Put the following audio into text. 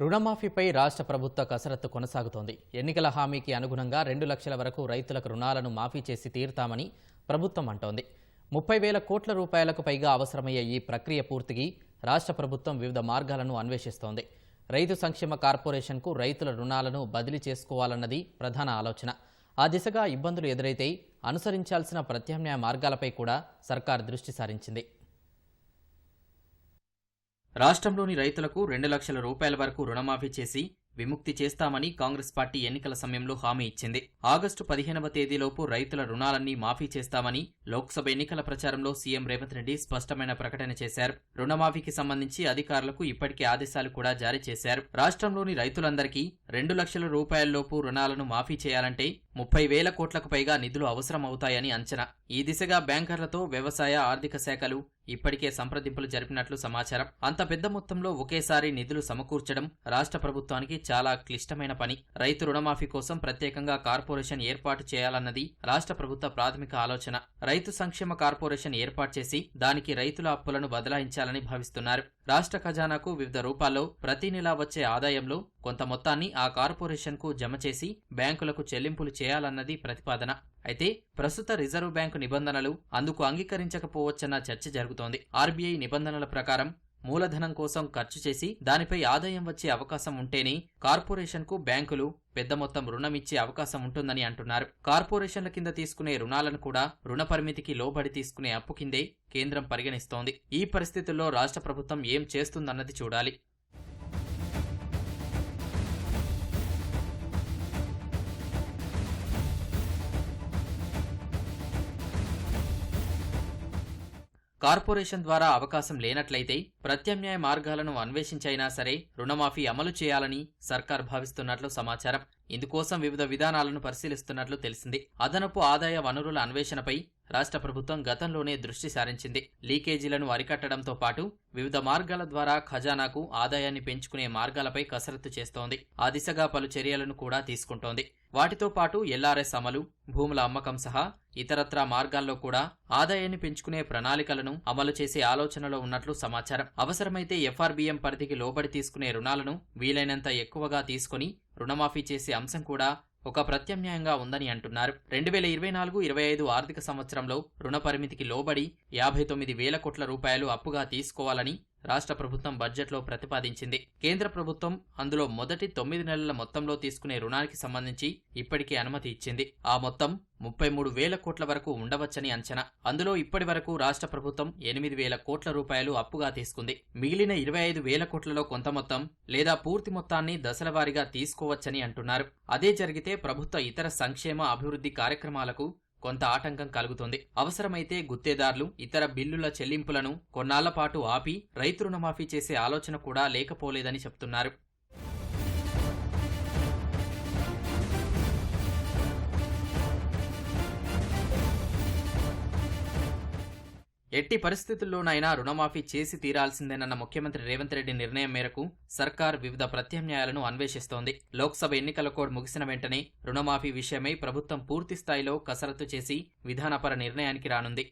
రుణమాఫీపై రాష్ట్ర ప్రభుత్వ కసరత్తు కొనసాగుతోంది. ఎన్నికల హామీకి అనుగుణంగా రెండు లక్షల వరకు రైతులకు రుణాలను మాఫీ చేసి తీరుతామని ప్రభుత్వం అంటోంది. ముప్పై వేల కోట్ల రూపాయలకు పైగా అవసరమయ్యే ఈ ప్రక్రియ పూర్తికి రాష్ట్ర ప్రభుత్వం వివిధ మార్గాలను అన్వేషిస్తోంది. రైతు సంక్షేమ కార్పొరేషన్కు రైతుల రుణాలను బదిలీ చేసుకోవాలన్నది ప్రధాన ఆలోచన. ఆ దిశగా ఇబ్బందులు ఎదురైతే అనుసరించాల్సిన ప్రత్యామ్నాయ మార్గాలపై కూడా సర్కార్ దృష్టి సారించింది. రాష్ట్రంలోని రైతులకు రెండు లక్షల రూపాయల వరకు రుణమాఫీ చేసి విముక్తి చేస్తామని కాంగ్రెస్ పార్టీ ఎన్నికల సమయంలో హామీ ఇచ్చింది. ఆగస్టు పదిహేనవ తేదీలోపు రైతుల రుణాలన్నీ మాఫీ చేస్తామని లోక్సభ ఎన్నికల ప్రచారంలో సీఎం రేవంత్ రెడ్డి స్పష్టమైన ప్రకటన చేశారు. రుణమాఫీకి సంబంధించి అధికారులకు ఇప్పటికే ఆదేశాలు కూడా జారీ చేశారు. రాష్ట్రంలోని రైతులందరికీ రెండు లక్షల రూపాయల్లోపు రుణాలను మాఫీ చేయాలంటే ముప్పై వేల కోట్లకు పైగా నిధులు అవసరం అవుతాయని అంచనా. ఈ దిశగా బ్యాంకర్లతో వ్యవసాయ ఆర్థిక శాఖలు ఇప్పటికే సంప్రదింపులు జరిపినట్లు సమాచారం. అంత పెద్ద మొత్తంలో ఒకేసారి నిధులు సమకూర్చడం రాష్ట్ర ప్రభుత్వానికి చాలా క్లిష్టమైన పని. రైతు రుణమాఫీ కోసం ప్రత్యేకంగా కార్పొరేషన్ ఏర్పాటు చేయాలన్నది రాష్ట్ర ప్రభుత్వ ప్రాథమిక ఆలోచన. రైతు సంక్షేమ కార్పొరేషన్ ఏర్పాటు చేసి దానికి రైతుల అప్పులను బదలాయించాలని భావిస్తున్నారు. రాష్ట్ర ఖజానాకు వివిధ రూపాల్లో ప్రతి నెలా వచ్చే ఆదాయంలో కొంత మొత్తాన్ని ఆ కార్పొరేషన్కు జమ చేసి బ్యాంకులకు చెల్లింపులు చేయాలన్నది ప్రతిపాదన. అయితే ప్రస్తుత రిజర్వ్ బ్యాంకు నిబంధనలు అందుకు అంగీకరించకపోవచ్చన్న చర్చ జరుగుతోంది. ఆర్బీఐ నిబంధనల ప్రకారం మూలధనం కోసం ఖర్చు చేసి దానిపై ఆదాయం వచ్చే అవకాశం ఉంటేనే కార్పొరేషన్కు బ్యాంకులు పెద్ద మొత్తం రుణం ఇచ్చే అవకాశం ఉంటుందని అంటున్నారు. కార్పొరేషన్ల కింద తీసుకునే రుణాలను కూడా రుణ పరిమితికి లోబడి తీసుకునే అప్పు కిందే కేంద్రం పరిగణిస్తోంది. ఈ పరిస్థితుల్లో రాష్ట్ర ప్రభుత్వం ఏం చేస్తుందన్నది చూడాలి. కార్పొరేషన్ ద్వారా అవకాశం లేనట్లయితే ప్రత్యామ్నాయ మార్గాలను అన్వేషించైనా సరే రుణమాఫీ అమలు చేయాలని సర్కార్ భావిస్తున్నట్లు సమాచారం. ఇందుకోసం వివిధ విధానాలను పరిశీలిస్తున్నట్లు తెలిసింది. అదనపు ఆదాయ వనరుల అన్వేషణపై రాష్ట్ర ప్రభుత్వం గతంలోనే దృష్టి సారించింది. లీకేజీలను అరికట్టడంతో పాటు వివిధ మార్గాల ద్వారా ఖజానాకు ఆదాయాన్ని పెంచుకునే మార్గాలపై కసరత్తు చేస్తోంది. ఆ దిశగా పలు చర్యలను కూడా తీసుకుంటోంది. వాటితో పాటు ఎల్ఆర్ఎస్ అమలు భూముల అమ్మకం సహా ఇతరత్రా మార్గాల్లో కూడా ఆదాయాన్ని పెంచుకునే ప్రణాళికలను అమలు చేసే ఆలోచనలో ఉన్నట్లు సమాచారం. అవసరమైతే ఎఫ్ఆర్బీఎం పరిధికి లోబడి తీసుకునే రుణాలను వీలైనంత ఎక్కువగా తీసుకుని రుణమాఫీ చేసే అంశం కూడా ఒక ప్రత్యామ్నాయంగా ఉందని అంటున్నారు. రెండు వేల ఇరవై నాలుగు ఇరవై ఐదు ఆర్థిక సంవత్సరంలో రుణ పరిమితికి లోబడి యాభై తొమ్మిది వేల కోట్ల రూపాయలు అప్పుగా తీసుకోవాలని రాష్ట్ర ప్రభుత్వం బడ్జెట్లో ప్రతిపాదించింది. కేంద్ర ప్రభుత్వం అందులో మొదటి తొమ్మిది నెలల మొత్తంలో తీసుకునే రుణానికి సంబంధించి ఇప్పటికే అనుమతి ఇచ్చింది. ఆ మొత్తం ముప్పై మూడు వేల కోట్ల వరకు ఉండవచ్చని అంచనా. అందులో ఇప్పటి వరకు రాష్ట్ర ప్రభుత్వం ఎనిమిది వేల కోట్ల రూపాయలు అప్పుగా తీసుకుంది. మిగిలిన ఇరవై ఐదు వేల కోట్లలో కొంత మొత్తం లేదా పూర్తి మొత్తాన్ని దశలవారీగా తీసుకోవచ్చని అంటున్నారు. అదే జరిగితే ప్రభుత్వ ఇతర సంక్షేమ అభివృద్ధి కార్యక్రమాలకు కొంత ఆటంకం కలుగుతుంది. అవసరమైతే గుత్తేదారులు ఇతర బిల్లుల చెల్లింపులను కొన్నాళ్ళపాటు ఆపి రైతు రుణమాఫీ చేసే ఆలోచన కూడా లేకపోలేదని చెప్తున్నారు. ఎట్టి పరిస్థితుల్లోనైనా రుణమాఫీ చేసి తీరాల్సిందేనన్న ముఖ్యమంత్రి రేవంత్ రెడ్డి నిర్ణయం మేరకు సర్కార్ వివిధ ప్రత్యామ్నాయాలను అన్వేషిస్తోంది. లోక్సభ ఎన్నికల కోడ్ ముగిసిన వెంటనే రుణమాఫీ విషయమై ప్రభుత్వం పూర్తి స్థాయిలో కసరత్తు చేసి విధానపర నిర్ణయానికి రానుంది.